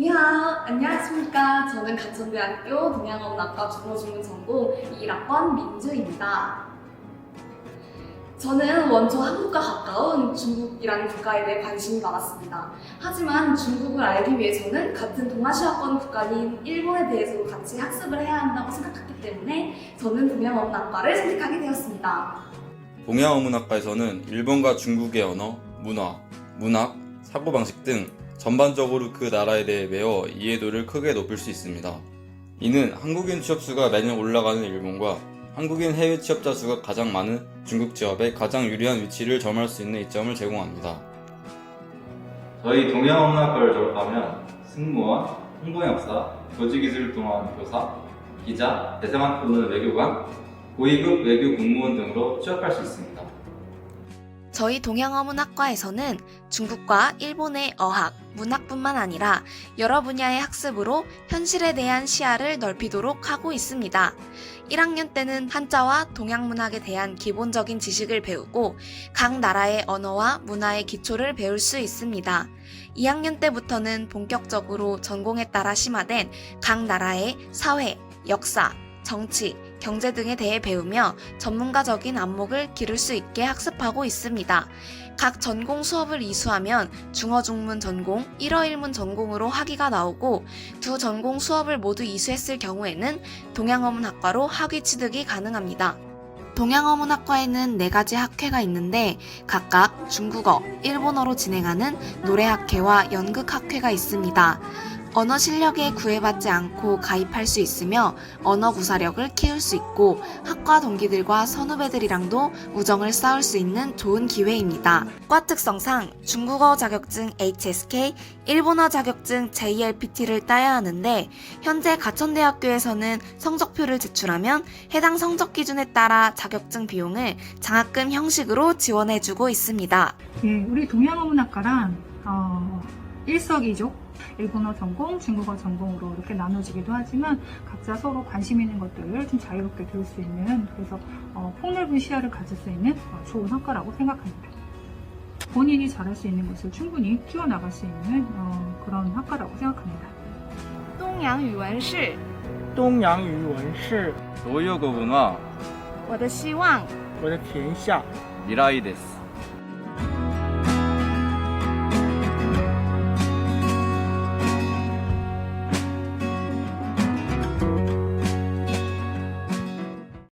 니하, 안녕하십니까. 저는 가천대학교 동양어문학과 중어중문 전공 1학번 민주입니다. 저는 원조 한국과 가까운 중국이라는 국가에 대해 관심이 많았습니다. 하지만 중국을 알기 위해서는 같은 동아시아권 국가인 일본에 대해서도 같이 학습을 해야 한다고 생각했기 때문에 저는 동양어문학과를 선택하게 되었습니다. 동양어문학과에서는 일본과 중국의 언어, 문화, 문학, 사고방식 등 전반적으로 그 나라에 대해 배워 이해도를 크게 높일 수 있습니다. 이는 한국인 취업수가 매년 올라가는 일본과 한국인 해외 취업자 수가 가장 많은 중국 취업에 가장 유리한 위치를 점할 수 있는 이점을 제공합니다. 저희 동양어문학과를 졸업하면 승무원, 홍보역사, 교직기술동안 교사, 기자, 대사관 또는 외교관, 고위급 외교 공무원 등으로 취업할 수 있습니다. 저희 동양어문학과에서는 중국과 일본의 어학, 문학뿐만 아니라 여러 분야의 학습으로 현실에 대한 시야를 넓히도록 하고 있습니다. 1학년 때는 한자와 동양문학에 대한 기본적인 지식을 배우고 각 나라의 언어와 문화의 기초를 배울 수 있습니다. 2학년 때부터는 본격적으로 전공에 따라 심화된 각 나라의 사회, 역사, 정치, 경제 등에 대해 배우며 전문가적인 안목을 기를 수 있게 학습하고 있습니다. 각 전공 수업을 이수하면 중어 중문 전공, 1어 1문 전공으로 학위가 나오고 두 전공 수업을 모두 이수했을 경우에는 동양어문학과로 학위 취득이 가능합니다. 동양어문학과에는 네 가지 학회가 있는데 각각 중국어, 일본어로 진행하는 노래학회와 연극학회가 있습니다. 언어 실력에 구애받지 않고 가입할 수 있으며 언어 구사력을 키울 수 있고 학과 동기들과 선후배들이랑도 우정을 쌓을 수 있는 좋은 기회입니다. 과 특성상 중국어 자격증 HSK, 일본어 자격증 JLPT를 따야 하는데 현재 가천대학교에서는 성적표를 제출하면 해당 성적 기준에 따라 자격증 비용을 장학금 형식으로 지원해주고 있습니다. 예, 우리 동양어문학과란 어, 일석이조 일본어 전공, 중국어 전공으로 이렇게 나눠지기도 하지만 각자 서로 관심 있는 것들을 좀 자유롭게 배울 수 있는 그래서 어, 폭넓은 시야를 가질 수 있는 어, 좋은 학과라고 생각합니다. 본인이 잘할 수 있는 것을 충분히 키워나갈 수 있는 어, 그런 학과라고 생각합니다. 东洋语文是东洋语文是 노여고 문화 我的希望。我的天下。 미라이 데스.